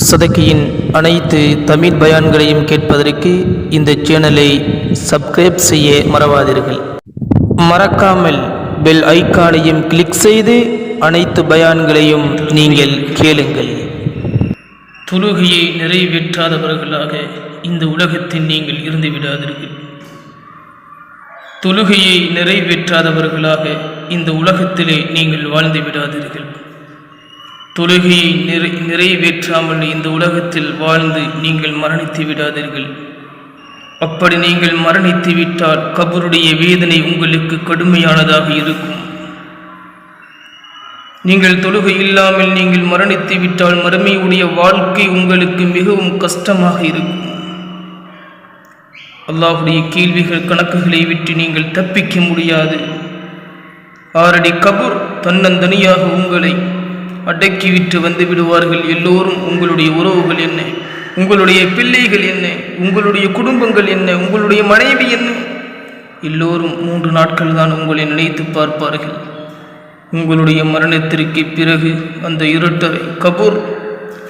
சதக்கியின் அனைத்து தமிழ் பயான்களையும் கேட்பதற்கு இந்த சேனலை சப்ஸ்கிரைப் செய்ய மறவாதீர்கள். மறக்காமல் பெல் ஐக்கானையும் கிளிக் செய்து அனைத்து பயான்களையும் நீங்கள் கேளுங்கள். தொழுகையை நிறைவேற்றாதவர்களாக இந்த உலகத்தில் நீங்கள் இருந்து விடாதீர்கள். தொழுகையை நிறைவேற்றாதவர்களாக இந்த உலகத்திலே நீங்கள் வாழ்ந்து விடாதீர்கள். தொழுகையை நிறை நிறைவேற்றாமல் இந்த உலகத்தில் வாழ்ந்து நீங்கள் மரணித்து விடாதீர்கள். அப்படி நீங்கள் மரணித்து விட்டால் கபருடைய வேதனை உங்களுக்கு கடுமையானதாக இருக்கும். நீங்கள் தொழுகை இல்லாமல் நீங்கள் மரணித்து விட்டால் மறுமையுடைய வாழ்க்கை உங்களுக்கு மிகவும் கஷ்டமாக இருக்கும். அல்லாஹுடைய கேள்விகள் கணக்குகளை விட்டு நீங்கள் தப்பிக்க முடியாது. ஆரடி கபூர் தன்னந்தனியாக உங்களை அடக்கிவிட்டு வந்து விடுவார்கள் எல்லோரும் உங்களுடைய உறவுகள் என்ன? உங்களுடைய பிள்ளைகள் என்ன? உங்களுடைய குடும்பங்கள் என்ன? உங்களுடைய மனைவி என்ன? எல்லோரும் மூன்று நாட்கள் தான் உங்களை நினைத்து பார்ப்பார்கள். உங்களுடைய மரணத்திற்கு பிறகு அந்த இருட்டரை கபூர்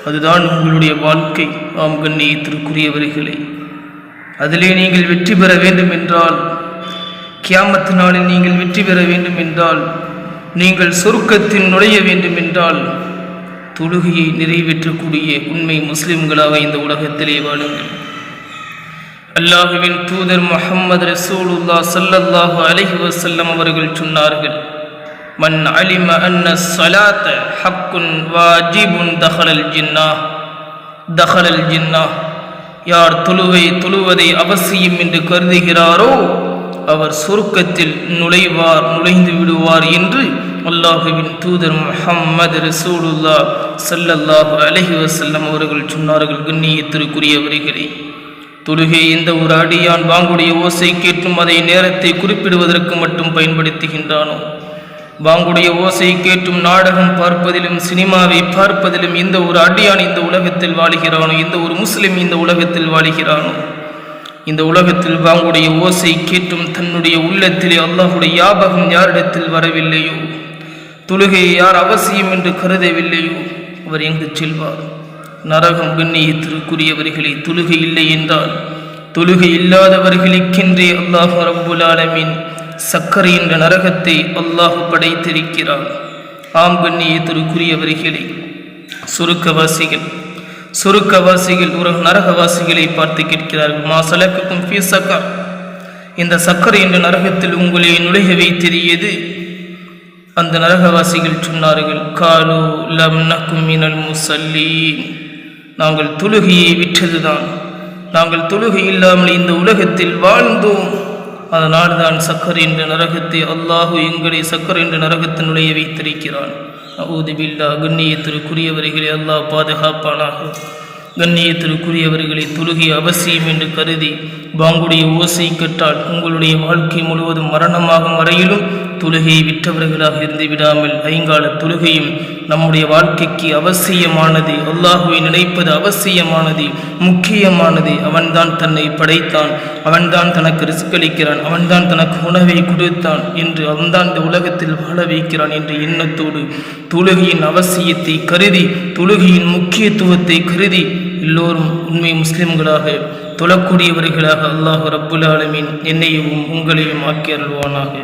அதுதான் உங்களுடைய வாழ்க்கை. ஆம் கண்ணியத்திற்குரியவர்களே அதிலே நீங்கள் வெற்றி பெற வேண்டும் என்றால் கியாமத்து நாளில் நீங்கள் வெற்றி பெற வேண்டும் என்றால் நீங்கள் சொர்க்கத்தில் நுழைய வேண்டும் என்றால் தொழுகையை நிறைவேற்றக்கூடிய உண்மை முஸ்லிம்களாக இந்த உலகத்திலே வாழுங்கள். அல்லாஹுவின் தூதர் முஹம்மது ரசூலுல்லா சல்லல்லாஹு அலஹி வசல்லம் அவர்கள் சொன்னார்கள் மன் அலிம அன்ன சலாத்த ஹக்குன் வாஜிபுன் தஹலல் ஜின்னா. தஹலல் ஜின்னா யார் தொழுவை தொழுவதை அவசியம் என்று கருதுகிறாரோ அவர் சுருக்கத்தில் நுழைவார் நுழைந்து விடுவார் என்று அல்லாஹுவின் தூதர் முஹம்மது ரசூலுல்லா சல்லல்லாஹு அலஹி வசல்லம் அவர்கள் சொன்னார்கள் கண்ணியத்திற்குரியவர்களே. தொழுகை எந்த ஒரு அடியான் பாங்குடைய ஓசை கேட்டும் அதை நேரத்தை குறிப்பிடுவதற்கு மட்டும் பயன்படுத்துகின்றானோ? பாங்குடைய ஓசை கேட்டும் நாடகம் பார்ப்பதிலும் சினிமாவை பார்ப்பதிலும் எந்த ஒரு அடியான் இந்த உலகத்தில் வாழுகிறானோ? எந்த ஒரு முஸ்லிம் இந்த உலகத்தில் வாழுகிறானோ? இந்த உலகத்தில் வாங்குடைய ஓசை கேட்டும் தன்னுடைய உள்ளத்திலே அல்லாஹுடைய யாபகம் யாரிடத்தில் வரவில்லையோ? தொழுகையை யார் அவசியம் என்று கருதவில்லையோ? அவர் எங்கு செல்வார்? நரகம் கண்ணியத்திற்குரியவர்களே தொழுகை இல்லை என்றால் தொழுகை இல்லாதவர்களுக்கென்றே அல்லாஹ் ரப்புல் சக்கரை என்ற நரகத்தை அல்லாஹ் படைத்திருக்கிறார். ஆம் கண்ணியத்திற்குரியவர்களே சுருக்கவாசிகள். சுருக்கவாசிகள் உறவு நரகவாசிகளை பார்த்து கேட்கிறார்கள். மா சலக்குக்கும் ஃபீ சக்கர். இந்த சக்கரை என்ற நரகத்தில் உங்களை நுழைய வைத்தது அந்த நரகவாசிகள் சொன்னார்கள் காலு லம் நக்கும் மினல் முசல்லீன். நாங்கள் தொழுகையை விற்றதுதான் நாங்கள் தொழுகை இல்லாமல் இந்த உலகத்தில் வாழ்ந்தோம். அதனால் தான் சக்கர் என்ற நரகத்தை அல்லாஹு எங்களை சக்கர் என்ற நரகத்தை நுழைய வைத்திருக்கிறான். அவுது பில்லா கண்ணியத்திற்குரியவர்களை அல்லாஹ் பாதுகாப்பானாக. கண்ணியத்திற்குரியவர்களை தொழுகை அவசியம் என்று கருதி பாங்குடைய ஓசை கெட்டால் உங்களுடைய வாழ்க்கை முழுவதும் மரணமாகும் வரையிலும் தொழுகையை விற்றவர்களாக இருந்து விடாமல் ஐங்கால தொழுகையும் நம்முடைய வாழ்க்கைக்கு அவசியமானது அல்லாஹுவை நினைப்பது அவசியமானது முக்கியமானது. அவன்தான் தன்னை படைத்தான் அவன்தான் தனக்கு ரிஸ்களிக்கிறான் அவன்தான் தனக்கு உணவை கொடுத்தான் என்று அவன்தான் இந்த உலகத்தில் வாழ வைக்கிறான் என்ற எண்ணத்தோடு தொழுகையின் அவசியத்தை கருதி தொழுகையின் முக்கியத்துவத்தை கருதி எல்லோரும் உண்மை முஸ்லிம்களாக தொழக்கூடியவர்களாக அல்லாஹு ரப்புல் ஆலமீன் என்னையும் உங்களையும் ஆக்கி அருள்வானாக.